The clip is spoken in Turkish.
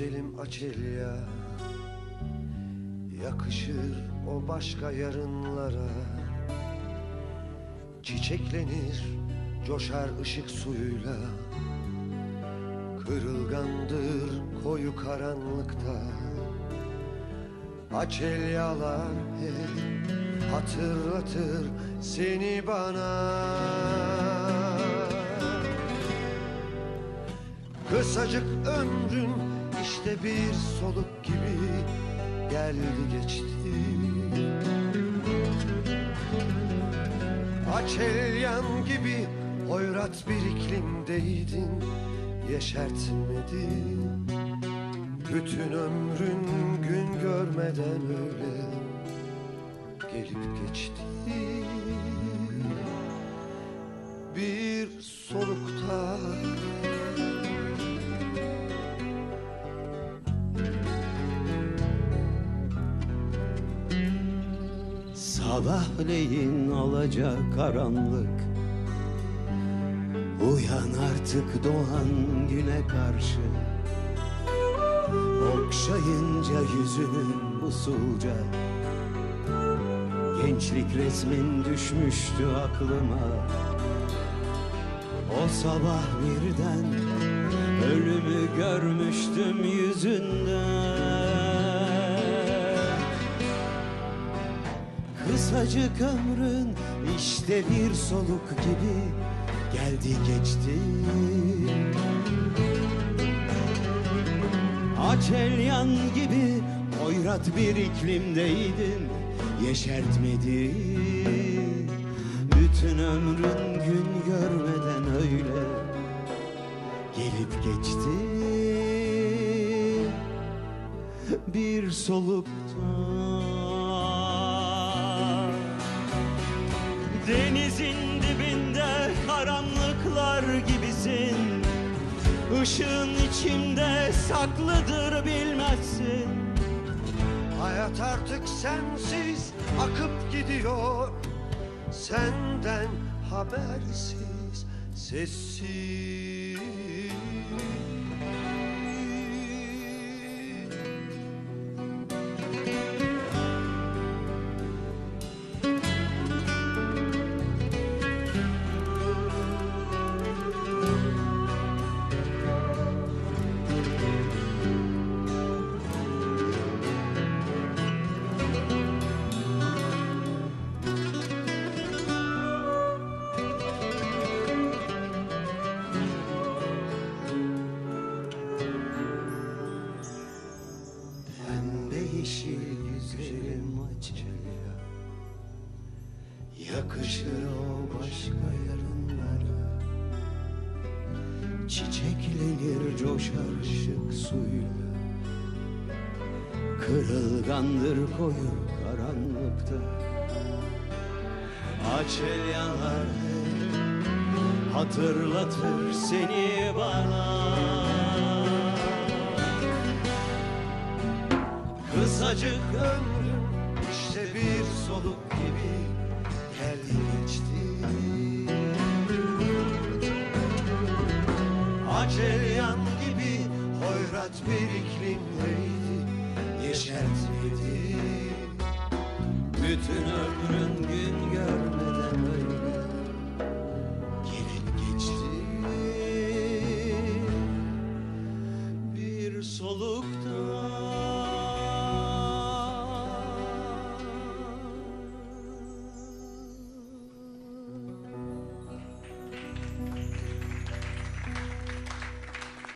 güzelim açelya. Yakışır o başka yarınlara. Çiçeklenir, coşar ışık suyuyla. Kırılgandır koyu karanlıkta. Açelyalar hep hatırlatır seni bana. Kısacık ömrün işte bir soluk gibi geldi geçti. Açelyan gibi hoyrat bir iklimdeydin Yeşertmedin. Bütün ömrün görmeden öyle gelip geçti? Bir solukta. Sabahleyin alacak karanlık Uyan artık doğan güne karşı Okşayınca yüzünün usulca Gençlik resmin düşmüştü aklıma. O sabah birden ölümü görmüştüm yüzünden. Kısacık ömrün işte bir soluk gibi geldi geçti Açelyan gibi hoyrat bir iklimdeydin Yeşertmedi Bütün ömrün gün görmeden öyle Gelip geçti. Bir solukta Denizin dibinde karanlıklar gibisin Işığın içimde saklıdır bilmezsin. Hayat artık sensiz akıp gidiyor. Senden habersiz sessiz Yakışır o başka yarınlara Çiçeklenir coşar ışık suyla. Kırılgandır koyu karanlıkta. Açel yanar Hatırlatır seni bana. Kısacık Ömrüm işte bir soluk gibi tel geçti. Acelyan gibi hoyrat bir iklimdeydi Yeşertmedi. Bütün ömrün gün görmeden öyle Gelin geçti. Bir soluk